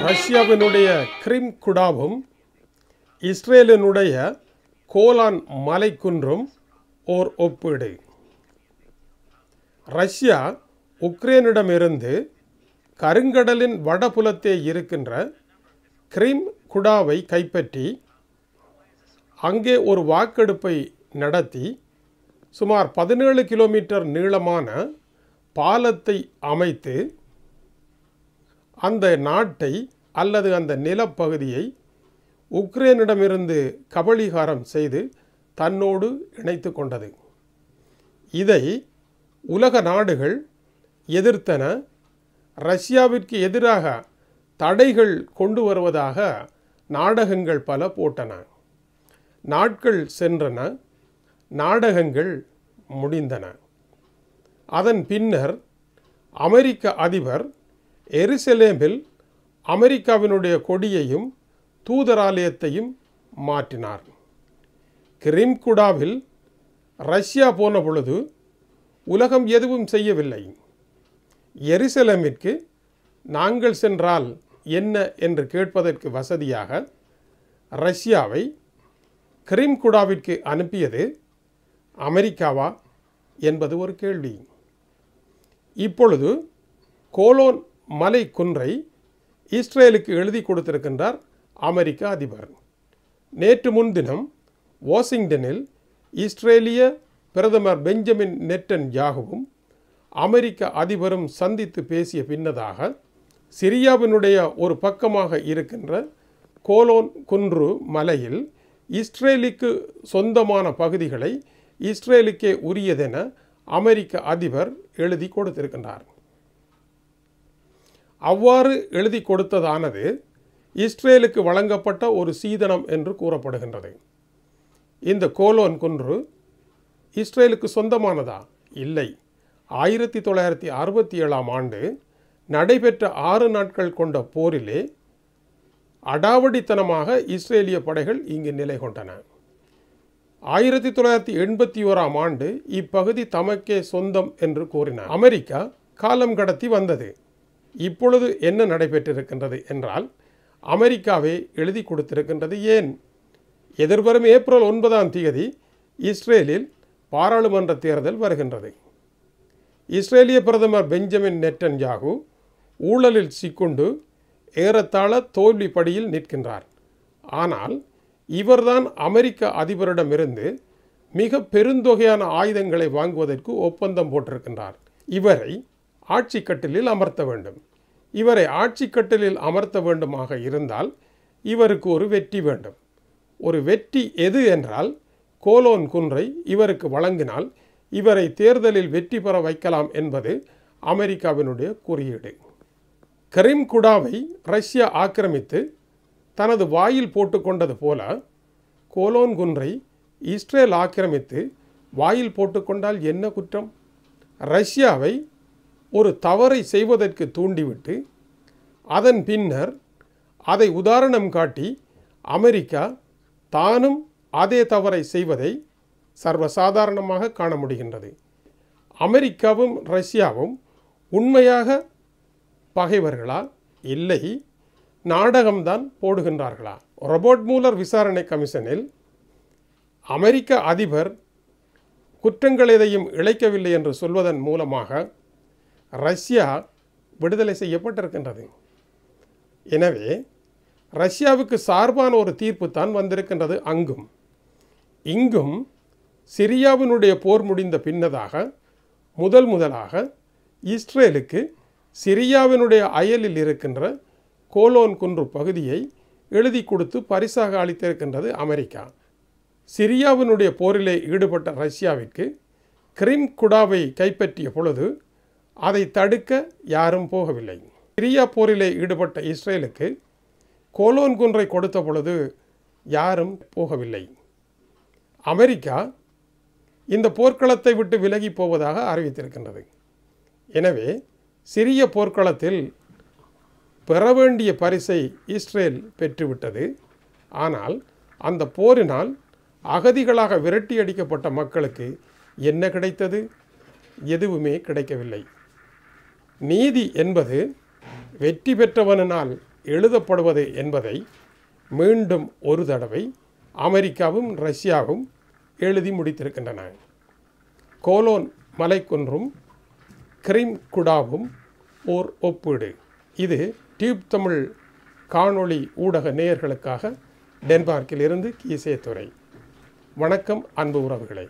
ரஷ்யாவினுடைய கிரிம் குடாவும் இஸ்ரேலினுடைய கோலான் மலைக்குன்றும் ஓர் ஒப்பீடு. ரஷ்யா உக்ரைனிடமிருந்து கருங்கடலின் வடபுலத்தே இருக்கின்ற கிரிம் குடாவை கைப்பற்றி அங்கே ஒரு வாக்கெடுப்பை நடத்தி சுமார் பதினேழு கிலோமீட்டர் நீளமான பாலத்தை அமைத்து அந்த நாட்டை அல்லது அந்த நிலப்பகுதியை உக்ரைனிடமிருந்து கபளீகாரம் செய்து தன்னோடு இணைத்து கொண்டது. இதை உலக நாடுகள் எதிர்த்தன. ரஷ்யாவிற்கு எதிராக தடைகள் கொண்டு வருவதாக நாடகங்கள் பல போட்டன. நாட்கள் சென்றன. நாடகங்கள் முடிந்தன. அதன் பின்னர் அமெரிக்க அதிபர் எருசலேமில் அமெரிக்காவினுடைய கொடியையும் தூதராலயத்தையும் மாற்றினார். கிரிம்குடாவில் ரஷ்யா போன பொழுது உலகம் எதுவும் செய்யவில்லை. எருசலேமிற்கு நாங்கள் சென்றால் என்ன என்று கேட்பதற்கு வசதியாக ரஷ்யாவை கிரிம்குடாவிற்கு அனுப்பியது அமெரிக்காவா என்பது ஒரு கேள்வி. இப்பொழுது கோலோன் மலை குன்றை இஸ்ரேலுக்கு எழுதி கொடுத்திருக்கின்றார் அமெரிக்க அதிபர். நேற்று முன்தினம் வாஷிங்டனில் இஸ்ரேலிய பிரதமர் பெஞ்சமின் நெட்டன் யாகவும் அமெரிக்க அதிபரும் சந்தித்து பேசிய பின்னதாக சிரியாவினுடைய ஒரு பக்கமாக இருக்கின்ற கோலோன் குன்று மலையில் இஸ்ரேலுக்கு சொந்தமான பகுதிகளை இஸ்ரேலுக்கே உரியதென அமெரிக்க அதிபர் எழுதி கொடுத்திருக்கின்றார். அவ்வாறு எழுதி கொடுத்ததானது இஸ்ரேலுக்கு வழங்கப்பட்ட ஒரு சீதனம் என்று கூறப்படுகின்றது. இந்த கோலோன் குன்று இஸ்ரேலுக்கு சொந்தமானதா? இல்லை. ஆயிரத்தி தொள்ளாயிரத்தி அறுபத்தி ஏழாம் ஆண்டு நடைபெற்ற ஆறு நாட்கள் கொண்ட போரிலே அடாவடித்தனமாக இஸ்ரேலிய படைகள் இங்கு நிலை கொண்டன. ஆயிரத்தி தொள்ளாயிரத்தி எண்பத்தி ஓராம் ஆண்டு இப்பகுதி தமக்கே சொந்தம் என்று கூறினார் அமெரிக்கா காலம் கடத்தி வந்தது. இப்பொழுது என்ன நடைபெற்றிருக்கின்றது என்றால் அமெரிக்காவே எழுதி கொடுத்திருக்கின்றது ஏன்? எதிர்வரும் ஏப்ரல் ஒன்பதாம் தேதி இஸ்ரேலில் பாராளுமன்ற தேர்தல் வருகின்றது. இஸ்ரேலிய பிரதமர் பெஞ்சமின் நெட்டன்யாகு ஊழலில் சிக்குண்டு ஏறத்தாழ தோல்வி படியில் நிற்கின்றார். ஆனால் இவர்தான் அமெரிக்க அதிபரிடமிருந்து மிக பெருந்தொகையான ஆயுதங்களை வாங்குவதற்கு ஒப்பந்தம் போட்டிருக்கின்றார். இவரை ஆட்சி கட்டிலில் அமர்த்த வேண்டும். இவரை ஆட்சி கட்டிலில் அமர்த்த வேண்டுமாக இருந்தால் இவருக்கு ஒரு வெற்றி வேண்டும். ஒரு வெற்றி எது என்றால் கோலோன் குன்றை இவருக்கு வழங்கினால் இவரை தேர்தலில் வெற்றி பெற வைக்கலாம் என்பது அமெரிக்காவினுடைய குறியீடு. கரீம் குடாவை ரஷ்யா ஆக்கிரமித்து தனது வாயில் போட்டுக்கொண்டது போல கோலோன் குன்றை இஸ்ரேல் ஆக்கிரமித்து வாயில் போட்டுக்கொண்டால் என்ன குற்றம்? ரஷ்யாவை ஒரு தவறை செய்வதற்கு தூண்டிவிட்டு அதன் பின்னர் அதை உதாரணம் காட்டி அமெரிக்கா தானும் அதே தவறை செய்வதை சர்வசாதாரணமாக காண முடிகின்றது. அமெரிக்காவும் ரஷ்யாவும் உண்மையாக பகைவர்களா? இல்லை. நாடகம்தான் போடுகின்றார்களா? ரொபோட் மூலர் விசாரணை கமிஷனில் அமெரிக்க அதிபர் குற்றங்கள் எதையும் இழைக்கவில்லை என்று சொல்வதன் மூலமாக ரஷ்யா விடுதலை செய்யப்பட்டிருக்கின்றது. எனவே ரஷ்யாவுக்கு சார்பான ஒரு தீர்ப்பு தான் வந்திருக்கின்றது அங்கும். இங்கும் சிரியாவினுடைய போர் முடிந்த பின்னதாக முதல் முதலாக இஸ்ரேலுக்கு சிரியாவினுடைய அயலில் இருக்கின்ற கோலோன் குன்று பகுதியை எழுதி கொடுத்து பரிசாக அளித்திருக்கின்றது அமெரிக்கா. சிரியாவினுடைய போரிலே ஈடுபட்ட ரஷ்யாவிற்கு கிரிம் குடாவை கைப்பற்றிய பொழுது அதை தடுக்க யாரும் போகவில்லை. சிரியா போரிலே ஈடுபட்ட இஸ்ரேலுக்கு கோலோன் குன்றை கொடுத்த பொழுது யாரும் போகவில்லை. அமெரிக்கா இந்த போர்க்களத்தை விட்டு விலகி போவதாக அறிவித்திருக்கின்றது. எனவே சிறிய போர்க்களத்தில் பெற வேண்டிய பரிசை இஸ்ரேல் பெற்றுவிட்டது. ஆனால் அந்த போரினால் அகதிகளாக விரட்டி அடிக்கப்பட்ட மக்களுக்கு என்ன கிடைத்தது? எதுவுமே கிடைக்கவில்லை. நீதி என்பது வெற்றி பெற்றவனால் எழுதப்படுவது என்பதை மீண்டும் ஒரு தடவை அமெரிக்காவும் ரஷ்யாவும் எழுதி முடித்திருக்கின்றன. கோலோன் மலைக்குன்றும் கிரீம் குடாவும் ஓர் ஒப்பீடு. இது டியூப் தமிழ் காணொளி ஊடக நேயர்களுக்காக டென்மார்க்கில் இருந்து கீசே துறை வணக்கம் அன்பு உறவுகளே.